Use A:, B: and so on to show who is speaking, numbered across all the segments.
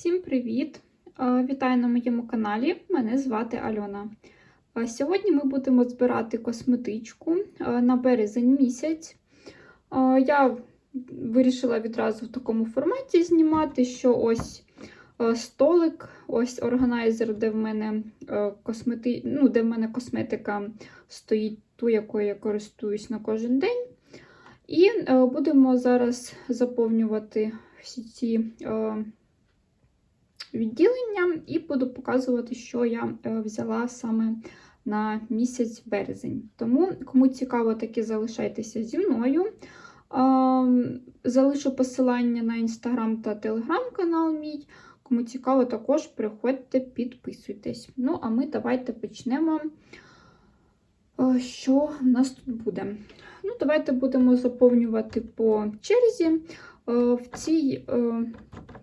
A: Всім привіт! Вітаю на моєму каналі. Мене звати Альона. Сьогодні ми будемо збирати косметичку на березень місяць. Я вирішила відразу в такому форматі знімати, що ось столик, ось органайзер, де в мене космети... ну, де в мене косметика стоїть, ту, якою я користуюсь на кожен день. І будемо зараз заповнювати всі ці відділення і буду показувати, що я е, взяла саме на місяць березень. Тому, кому цікаво, таки залишайтеся зі мною. Залишу посилання на інстаграм та телеграм-канал мій. Кому цікаво, також приходьте, підписуйтесь. Ну, а ми давайте почнемо, е, що в нас тут буде. Ну, Давайте будемо заповнювати по черзі. Е, В, цій, е,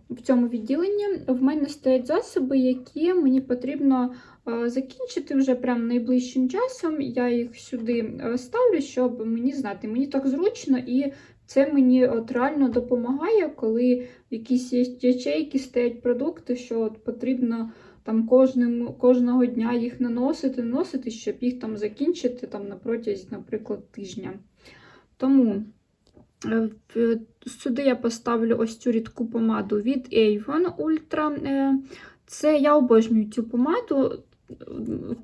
A: в цьому відділенні в мене стоять засоби, які мені потрібно е, закінчити вже прямо найближчим часом. Я їх сюди ставлю, щоб мені знати. Мені так зручно і це мені от реально допомагає, коли якісь ячейки стоять продукти, що от потрібно там кожним, кожного дня їх наносити, наносити, щоб їх там закінчити там, на протязі, наприклад, тижня. Тому сюди я поставлю ось цю рідку помаду від Avon Ultra. Е, Це я обожнюю цю помаду.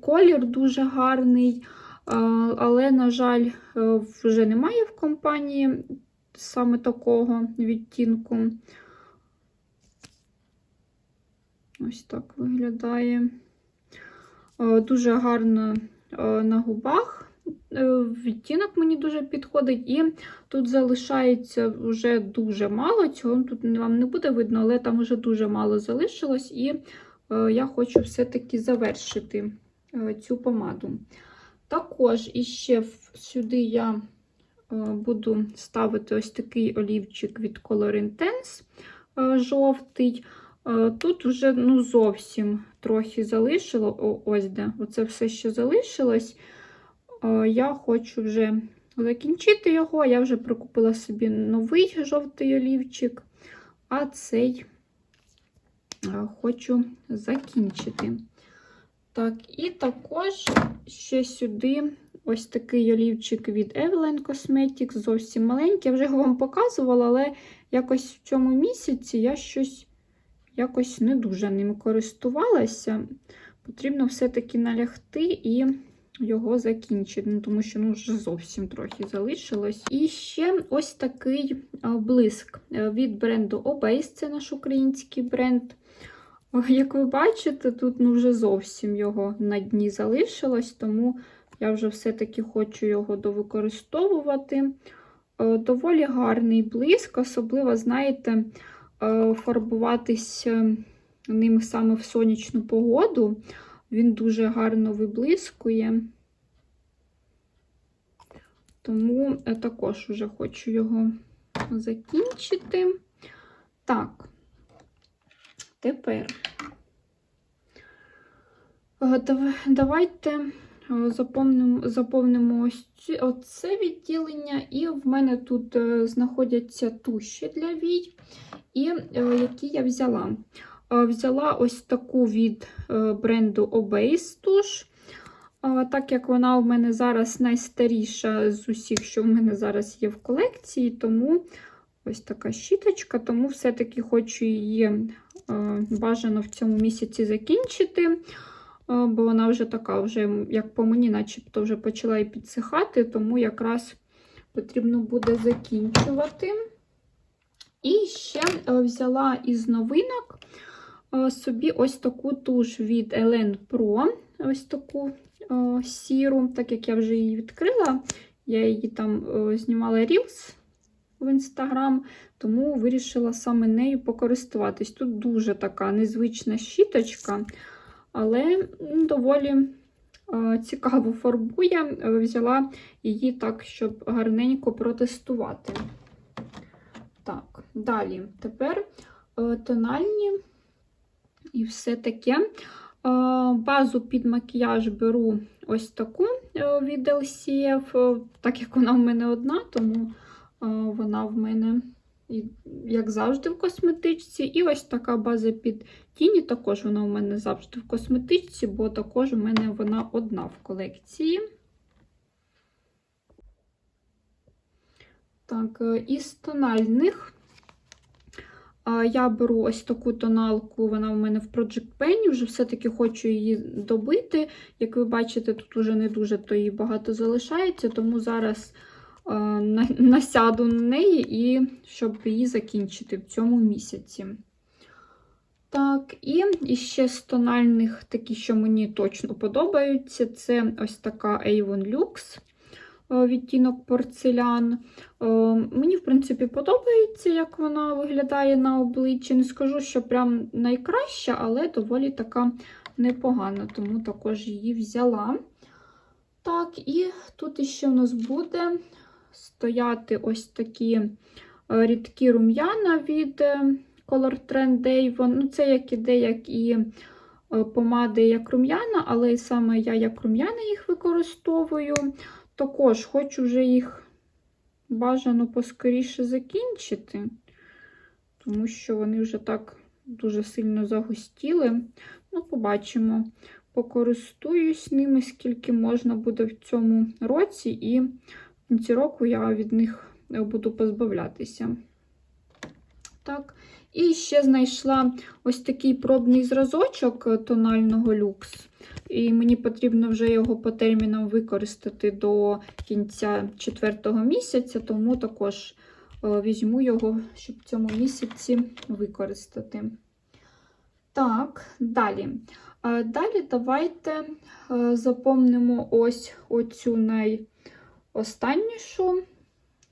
A: Колір дуже гарний, але, на жаль, е, вже немає в компанії саме такого відтінку. Ось так виглядає. Е, Дуже гарно е, на губах. Е, Відтінок мені дуже підходить, і тут залишається вже дуже мало. Цього тут вам не буде видно, але там вже дуже мало залишилось, і е, я хочу все-таки завершити е, цю помаду. Також іще сюди я буду ставити ось такий олівчик від Color Intense жовтий. Тут вже ну, зовсім трохи залишило. Ось де. Оце все, що залишилось. Е, Я хочу вже закінчити його. Я вже прикупила собі новий жовтий олівчик, а цей е, хочу закінчити. Так, і також ще сюди ось такий олівчик від Evelyn Cosmetics, зовсім маленький. Я вже його вам показувала, але якось в цьому місяці я щось якось не дуже ним користувалася. Потрібно все-таки налягти і його закінчити, ну, тому що ну, вже зовсім трохи залишилось. І ще ось такий блиск е, від бренду Obase, це наш український бренд. Як ви бачите, тут ну, вже зовсім його на дні залишилось, тому я вже все-таки хочу його довикористовувати. Е, Доволі гарний блиск, особливо, знаєте, е, фарбуватись ним саме в сонячну погоду. Він дуже гарно виблискує. Тому я також вже хочу його закінчити. Так, тепер е, давайте е, заповнимо, заповнимо ось оце відділення, і в мене тут е, знаходяться туші для вій, і е, які я взяла. Взяла ось таку від е, бренду Obase туш. Так як вона у мене зараз найстаріша з усіх, що в мене зараз є в колекції, тому ось така щіточка, тому все-таки хочу її е, бажано в цьому місяці закінчити, е, бо вона вже така, вже, як по мені, начебто вже почала і підсихати, тому якраз потрібно буде закінчувати. І ще взяла із новинок собі ось таку туш від Elen Pro, ось таку е, сіру, так як я вже її відкрила, я її там е, знімала Reels в інстаграм, тому вирішила саме нею покористуватись. Тут дуже така незвична щіточка, але доволі е, цікаво фарбує. Е, Взяла її так, щоб гарненько протестувати. Так, далі. Тепер е, тональні і все таке. Е, Базу під макіяж беру ось таку е, від LCF, е, так як вона в мене одна, тому вона в мене як завжди, в косметичці. І ось така база під тіні. Також вона у мене завжди в косметичці, бо також у мене вона одна в колекції. Так, із тональних я беру ось таку тоналку, вона у мене в Project Pen, вже все-таки хочу її добити. Як ви бачите, тут уже не дуже то її багато залишається, тому зараз насяду на неї, і щоб її закінчити в цьому місяці. Так, і, ще з тональних, такі, що мені точно подобаються, це ось така Avon Lux е, відтінок порцелян. Е, Мені, в принципі, подобається, як вона виглядає на обличчі. Не скажу, що прям найкраща, але доволі така непогана, тому також її взяла. Так, і тут іще у нас буде стояти ось такі е, рідкі рум'яна від е, Color Trend Avon. Ну, це як іде, як і е, помади як рум'яна, але саме я як рум'яна їх використовую. Також хочу вже їх бажано поскоріше закінчити, тому що вони вже так дуже сильно загустіли. Ну, побачимо. Покористуюсь ними, скільки можна буде в цьому році, і в кінці року я від них буду позбавлятися. Так, і ще знайшла ось такий пробний зразочок тонального люкс. І мені потрібно вже його по термінам використати до кінця четвертого місяця, тому також е, візьму його, щоб в цьому місяці використати. Так, далі. Е, Далі давайте е, запомнимо ось оцю найостаннішу.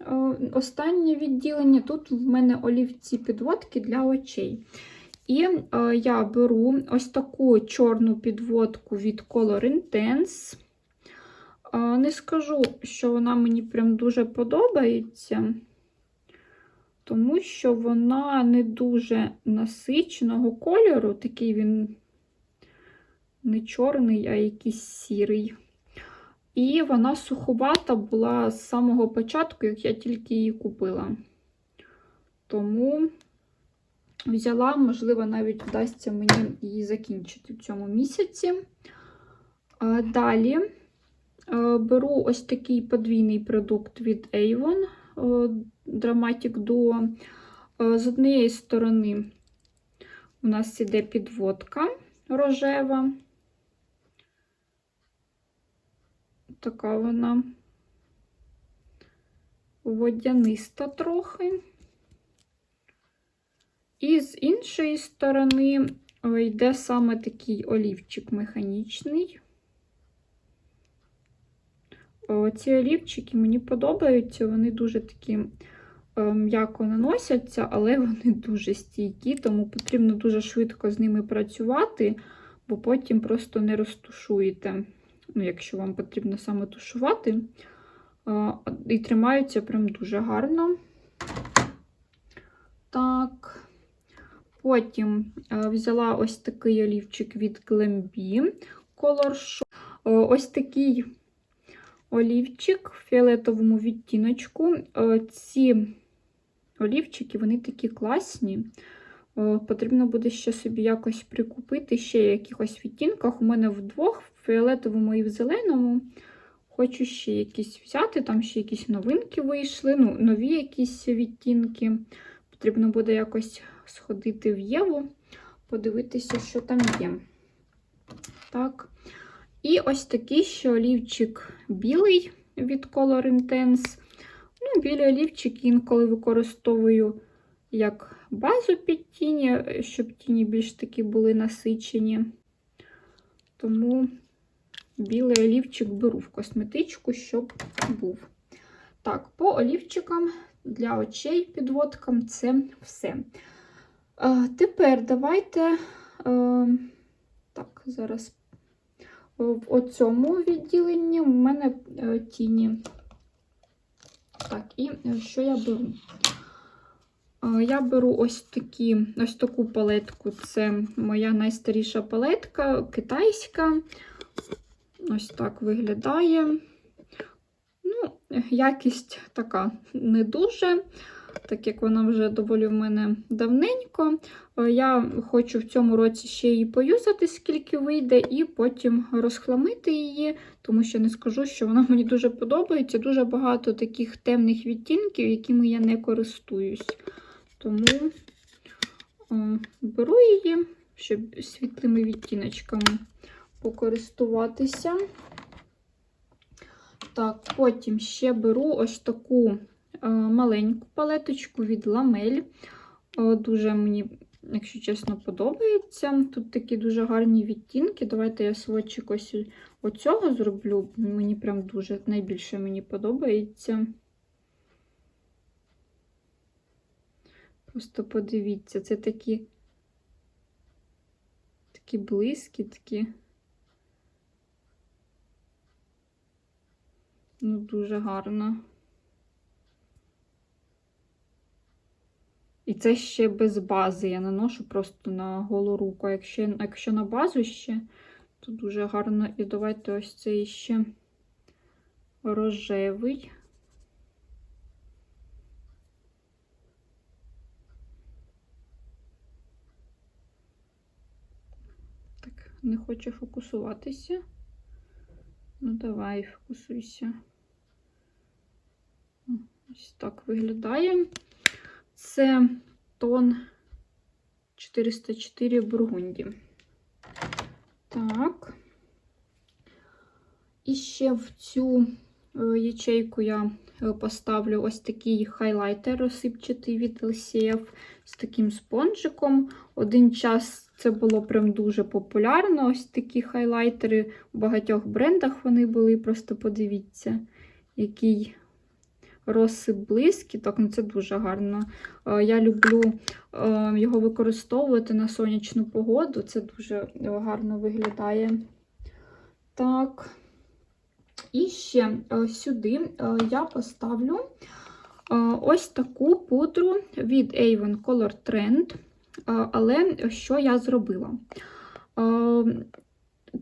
A: Е, Останнє відділення. Тут в мене олівці підводки для очей. І е, я беру ось таку чорну підводку від Color Intense. Е, не скажу, що вона мені прям дуже подобається, тому що вона не дуже насиченого кольору, такий він не чорний, а якийсь сірий. І вона суховата була з самого початку, як я тільки її купила. Тому взяла, можливо, навіть вдасться мені її закінчити в цьому місяці. Далі е, беру ось такий подвійний продукт від Avon е, Dramatic Duo. Е, З однієї сторони у нас іде підводка рожева. Така вона водяниста трохи. І з іншої сторони йде саме такий олівчик механічний. О, Ці олівчики мені подобаються, вони дуже такі е, м'яко наносяться, але вони дуже стійкі, тому потрібно дуже швидко з ними працювати, бо потім просто не розтушуєте, ну, якщо вам потрібно саме тушувати. І тримаються прям дуже гарно. Так. Потім взяла ось такий олівчик від Glambi Color Show. Ось такий олівчик в фіолетовому відтіночку. Ці олівчики, вони такі класні. Потрібно буде ще собі якось прикупити ще якихось відтінках. У мене в двох, фіолетовому і в зеленому. Хочу ще якісь взяти, там ще якісь новинки вийшли, ну, нові якісь відтінки. Потрібно буде якось сходити в Єву, подивитися, що там є. Так. І ось такий ще олівчик білий від Color Intense. Ну, білі олівчики інколи використовую як базу під тіні, щоб тіні більш такі були насичені. Тому білий олівчик беру в косметичку, щоб був. Так, по олівчикам для очей підводкам це все. Е, тепер давайте, е, так, зараз в оцьому відділенні у мене е, тіні. Так, і е, що я беру? Е, Я беру ось такі, ось таку палетку. Це моя найстаріша палетка, китайська. Ось так виглядає. Ну, якість така не дуже. так як вона вже доволі в мене давненько. Е, Я хочу в цьому році ще її поюзати, скільки вийде, і потім розхламити її, тому що не скажу, що вона мені дуже подобається. Дуже багато таких темних відтінків, якими я не користуюсь. Тому о, беру її, щоб світлими відтіночками покористуватися. Так, потім ще беру ось таку е, маленьку палеточку від ламель. Е, дуже мені, якщо чесно, подобається. Тут такі дуже гарні відтінки. Давайте я сводчик ось оцього зроблю. Мені прям дуже найбільше мені подобається. Просто подивіться, це такі такі блискітки. Ну, дуже гарно. І це ще без бази. Я наношу просто на голу руку. Якщо, якщо на базу ще, то дуже гарно. І давайте ось цей ще рожевий. Так, не хоче фокусуватися. Ну, давай, фокусуйся. Ось так виглядає. Це тон 404 Бургунді. Так. І ще в цю е, ячейку я е, поставлю ось такий хайлайтер розсипчатий від LCF з таким спонжиком. Один час це було прям дуже популярно. Ось такі хайлайтери. У багатьох брендах вони були. Просто подивіться, який розсип блискіток. Ну, це дуже гарно. Е, Я люблю е, його використовувати на сонячну погоду. Це дуже гарно виглядає. Так. І ще е, сюди е, я поставлю е, ось таку пудру від Avon Color Trend. Е, Але що я зробила? Е,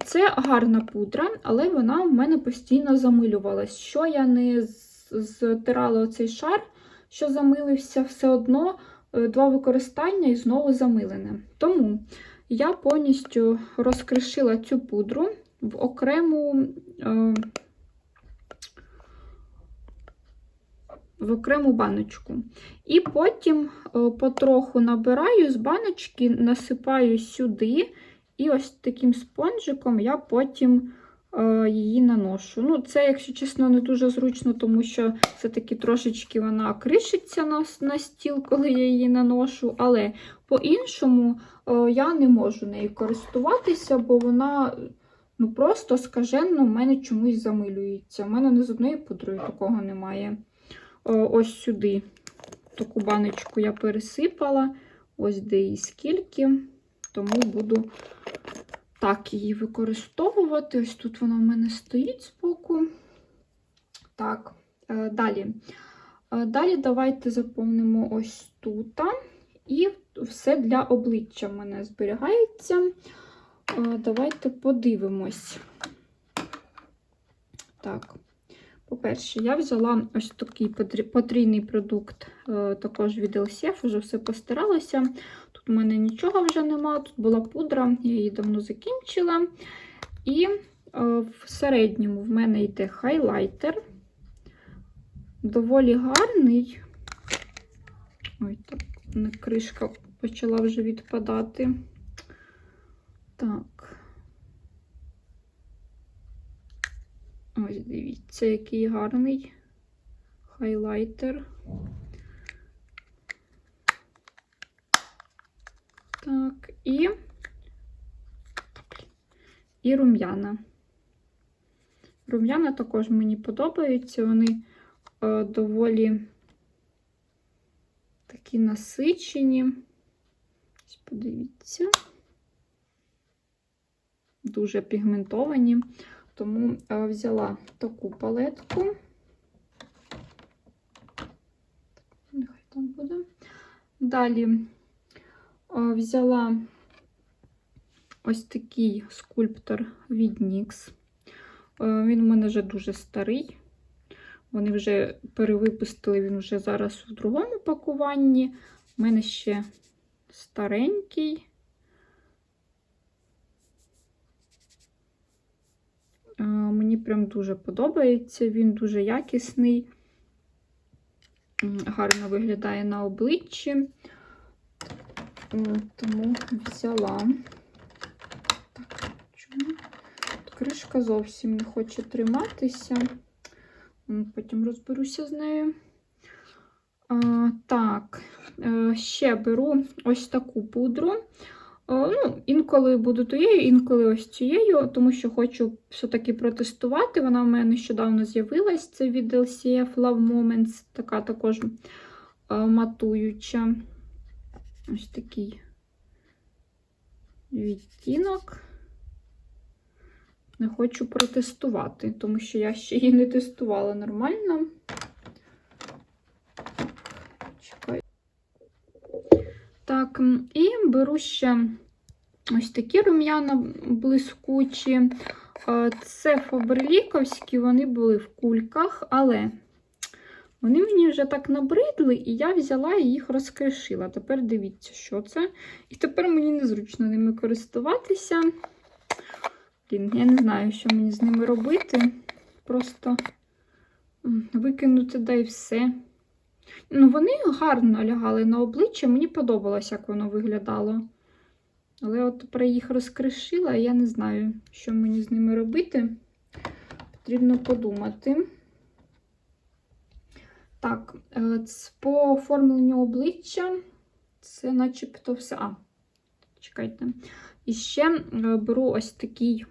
A: Це гарна пудра, але вона в мене постійно замилювалась. Що я не зтирала оцей шар, що замилився, все одно е, два використання і знову замилене. Тому я повністю розкришила цю пудру в окрему. Е, в окрему баночку. І потім е, потроху набираю з баночки, насипаю сюди, і ось таким спонжиком я потім її наношу. Ну, Це, якщо чесно, не дуже зручно, тому що все-таки трошечки вона кришиться на, на стіл, коли я її наношу. Але по-іншому е, я не можу нею користуватися, бо вона. Ну, просто скаженно в мене чомусь замилюється. У мене не з однією пудрою такого немає. Ось сюди таку баночку я пересипала, ось де і скільки, тому буду так її використовувати. Ось тут вона в мене стоїть збоку. Так, е, далі. Е, Далі давайте заповнимо ось тут. І все для обличчя в мене зберігається. Е, Давайте подивимось. Так. По-перше, я взяла ось такий потрійний продукт, також від LCF, вже все постаралася. У мене нічого вже нема, тут була пудра, я її давно закінчила. І е, в середньому в мене йде хайлайтер. Доволі гарний. Ой, так, кришка почала вже відпадати. Так. Ось дивіться, який гарний хайлайтер. Так, і і рум'яна. Рум'яна також мені подобаються, вони е, доволі такі насичені. Подивіться, дуже пігментовані. Тому е, взяла таку палетку. Нехай там буде. Далі взяла ось такий скульптор від NYX. Е, Він у мене вже дуже старий. Вони вже перевипустили, він вже зараз у другому пакуванні. У мене ще старенький. Е, Мені прям дуже подобається, він дуже якісний, гарно виглядає на обличчі. М, Тому взяла. Так, чому? Кришка зовсім не хоче триматися. Потім розберуся з нею. А, так, е, ще беру ось таку пудру. Е, Ну, інколи буду тією, інколи ось цією, тому що хочу все-таки протестувати. Вона в мене нещодавно з'явилась. Це від LCF Love Moments, така також е, матуюча. Ось такий відтінок. Не хочу протестувати, тому що я ще її не тестувала нормально. Чекай. Так, і беру ще ось такі рум'яна блискучі. Е, Це фаберліковські, вони були в кульках, але вони мені вже так набридли, і я взяла і їх розкришила. Тепер дивіться, що це. І тепер мені незручно ними користуватися. Блін, я не знаю, що мені з ними робити. Просто викинути да і все. Ну, вони гарно лягали на обличчя, мені подобалось, як воно виглядало. Але от тепер їх розкришила, я не знаю, що мені з ними робити. Потрібно подумати. Так, е, по оформленню обличчя це начебто все. А, чекайте. І ще е, беру ось такий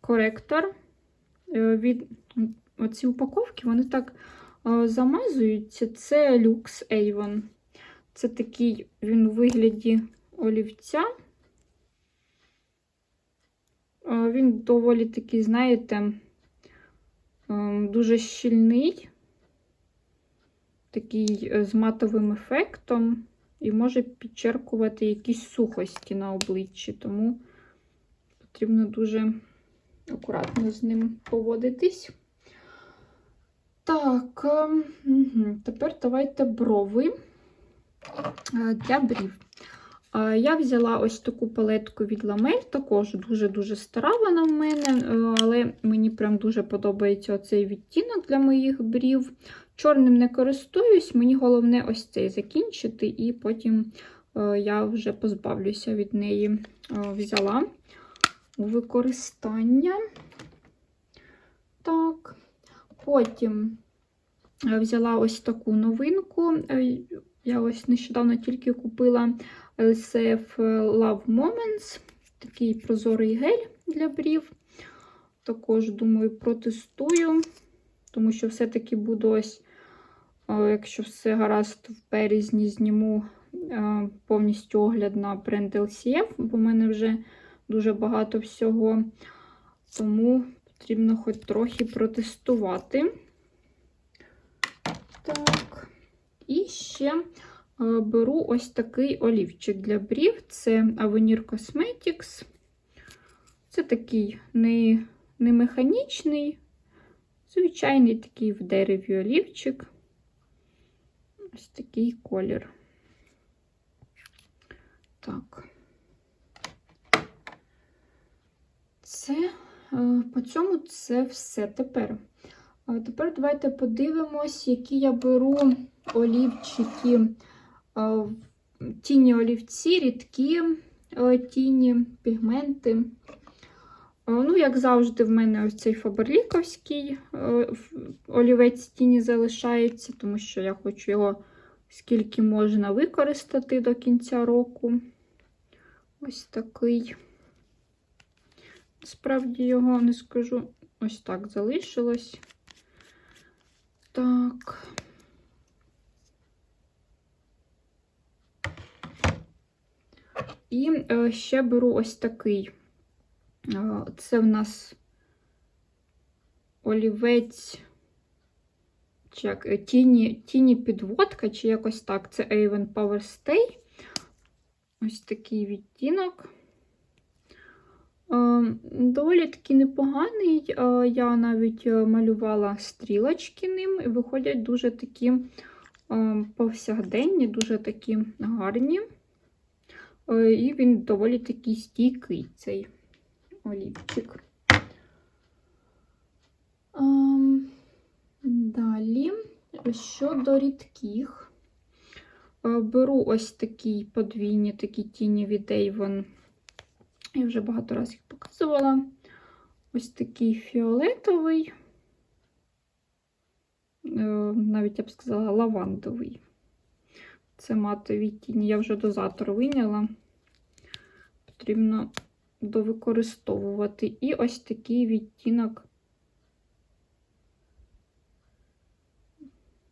A: коректор. Е, Від оці упаковки, вони так замазуються. Це Lux Avon. Це такий він у вигляді олівця. Він доволі такий, знаєте, е, дуже щільний, такий е, з матовим ефектом, і може підчеркувати якісь сухості на обличчі, тому потрібно дуже акуратно з ним поводитись. Так, ем, тепер давайте брови е, для брів. Е, Я взяла ось таку палетку від Ламель, також дуже-дуже стара вона в мене, але мені прям дуже подобається оцей відтінок для моїх брів. Чорним не користуюсь, мені головне ось цей закінчити, і потім е, я вже позбавлюся від неї. Е, Взяла у використання. Так, потім е, взяла ось таку новинку. Я ось нещодавно тільки купила LCF Love Moments, такий прозорий гель для брів. Також, думаю, протестую, тому що все-таки буду ось, якщо все гаразд, в березні зніму е, повністю огляд на бренд LCF, бо в мене вже дуже багато всього. Тому потрібно хоч трохи протестувати. Так. І ще е, беру ось такий олівчик для брів. Це Avenir Cosmetics. Це такий не, не механічний, звичайний такий в дереві олівчик. Ось такий колір. Так. Це е, по цьому це все тепер. Тепер давайте подивимось, які я беру олівчики, е, тіні олівці, рідкі е, тіні, пігменти. Е, Ну, як завжди, в мене ось цей фаберліковський е, олівець тіні залишається, тому що я хочу його скільки можна використати до кінця року. Ось такий. Справді його не скажу. Ось так залишилось. Так. І е, ще беру ось такий. Це в нас олівець, як, е, тіні, тіні підводка, чи якось так. Це Avon Power Stay. Ось такий відтінок. Доволі таки непоганий. Я навіть е, малювала стрілочки ним, і виходять дуже такі повсякденні, дуже такі гарні. Е, І він доволі такий стійкий, цей олівчик. Ем, Далі, щодо рідких, е, беру ось такі подвійні такі тіні від Avon. Я вже багато разів їх показувала. Ось такий фіолетовий, е, навіть я б сказала, лавандовий. Це матові тіні. Я вже дозатор виняла. Потрібно довикористовувати. І ось такий відтінок.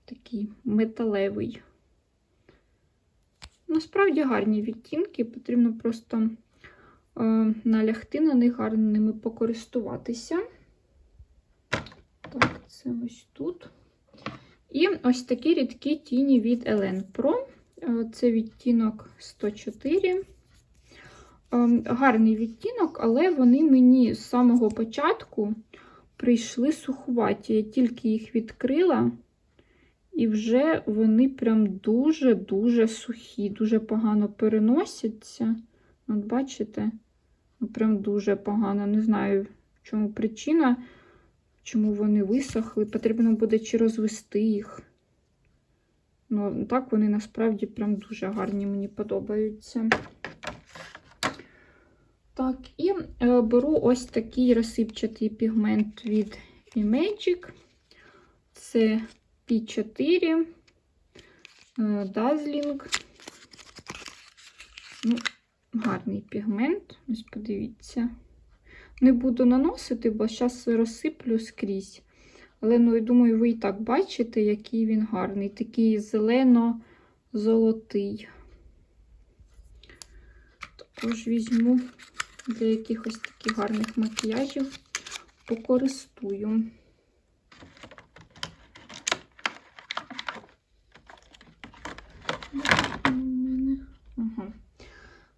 A: Такий металевий. Насправді гарні відтінки, потрібно просто е, налягти на них, гарно ними покористуватися. Так, це ось тут. І ось такі рідкі тіні від Elen Pro. Е, Це відтінок 104. Е, Гарний відтінок, але вони мені з самого початку прийшли сухуваті. Я тільки їх відкрила, і вже вони прям дуже-дуже сухі, дуже погано переносяться. От бачите? Ну, Прям дуже погано. Не знаю, в чому причина, чому вони висохли. Потрібно буде чи розвести їх. Ну, так вони насправді прям дуже гарні, мені подобаються. Так, і е, беру ось такий розсипчатий пігмент від Imagic. Це P4 е, Dazzling. Ну, гарний пігмент. Ось подивіться. Не буду наносити, бо зараз розсиплю скрізь. Але, ну, я думаю, ви і так бачите, який він гарний. Такий зелено-золотий. Також візьму для якихось таких гарних макіяжів, покористую.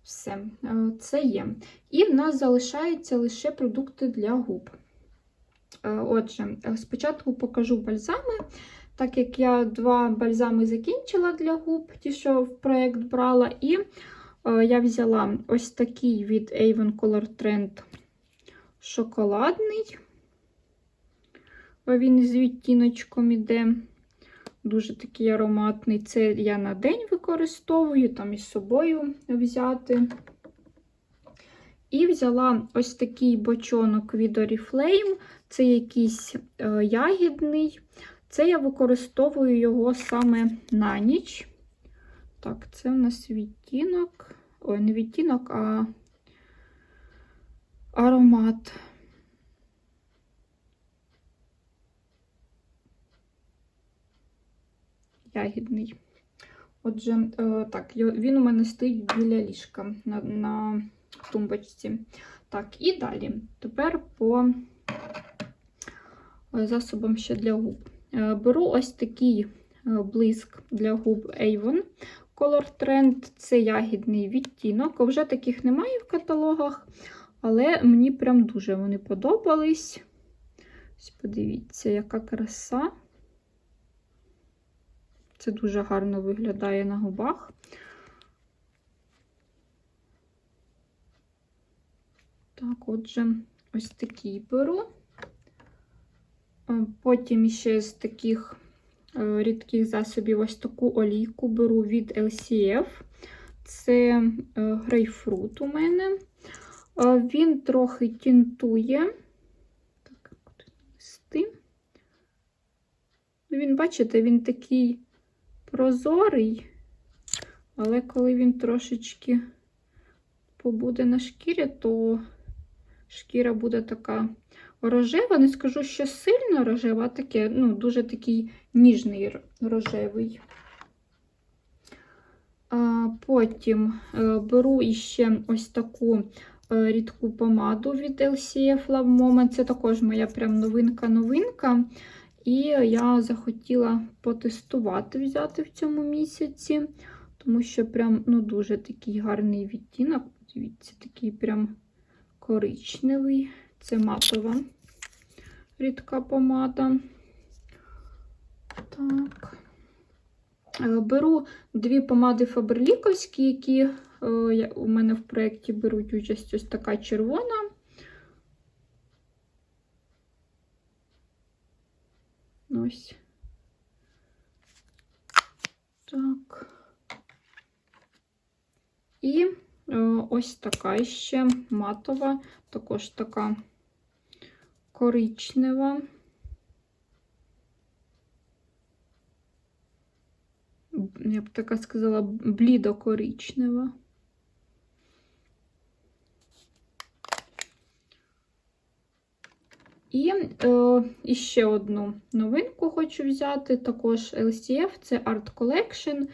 A: Все, е, це є. І в нас залишаються лише продукти для губ. Е, Отже, е, спочатку покажу бальзами. Так як я два бальзами закінчила для губ, ті, що в проєкт брала, і я взяла ось такий від Avon Color Trend шоколадний. Е, Він з відтіночком іде. Дуже такий ароматний. Це я на день використовую, там із собою взяти. І взяла ось такий бочонок від Oriflame. Це якийсь е, ягідний. Це я використовую його саме на ніч. Так, це у нас відтінок. Ой, не відтінок, а аромат. Ягідний. Отже, е, так, він у мене стоїть біля ліжка на, на тумбочці. Так, і далі. Тепер по е, засобам ще для губ. Е, Беру ось такий блиск для губ Avon Color Trend. Це ягідний відтінок. Вже таких немає в каталогах, але мені прям дуже вони подобались. Ось подивіться, яка краса. Це дуже гарно виглядає на губах. Так, отже, ось такий беру. Потім ще з таких рідких засобів ось таку олійку беру від LCF. Це е, грейпфрут у мене. Е, Він трохи тінтує. Так? Ну, Він, бачите, він такий прозорий, але коли він трошечки побуде на шкірі, то шкіра буде така рожева. Не скажу, що сильно рожева, а таке, ну, дуже такий ніжний рожевий. Потім е, беру іще ось таку е, рідку помаду від LCF Love Moment. Це також моя прям новинка-новинка. І я захотіла потестувати, взяти в цьому місяці, тому що прям ну, дуже такий гарний відтінок. Дивіться, такий прям коричневий. Це матова рідка помада. Так. Е, Беру дві помади фаберліковські, які е, у мене в проєкті беруть участь ось така червона. Ось. Так. І ось така ще матова, також така коричнева. Я б така сказала, блідо-коричнева. І е, і ще одну новинку хочу взяти. Також LCF, це Art Collection.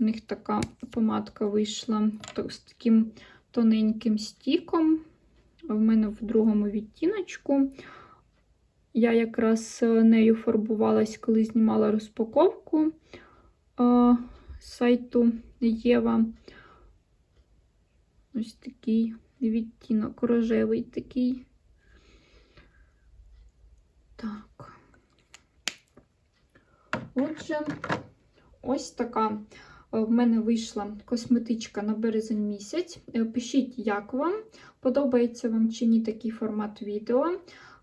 A: У них така помадка вийшла з таким тоненьким стіком. В мене в другому відтіночку. Я якраз е, нею фарбувалась, коли знімала розпаковку е, з сайту Єва. Ось такий відтінок рожевий такий. Так. Отже, ось така в мене вийшла косметичка на березень місяць. Е, Пишіть, як вам, подобається вам чи ні такий формат відео.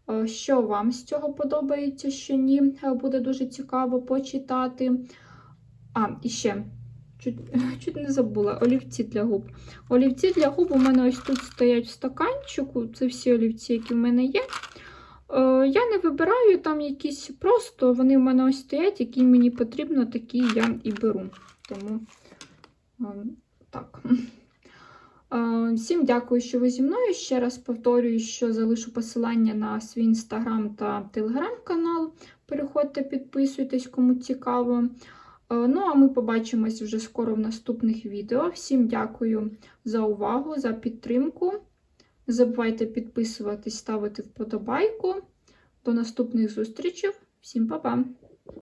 A: Е, Що вам з цього подобається, що ні, Е, буде дуже цікаво почитати. А, і ще, чуть, чуть не забула, олівці для губ. Олівці для губ у мене ось тут стоять в стаканчику. Це всі олівці, які в мене є. Е, Я не вибираю там якісь просто, вони в мене ось стоять, які мені потрібно, такі я і беру. Тому е, так. Е, Всім дякую, що ви зі мною. Ще раз повторюю, що залишу посилання на свій інстаграм та телеграм-канал. Переходьте, підписуйтесь, кому цікаво. Е, Ну, а ми побачимось вже скоро в наступних відео. Всім дякую за увагу, за підтримку. Не забувайте підписуватись, ставити вподобайку. До наступних зустрічей. Всім па-па!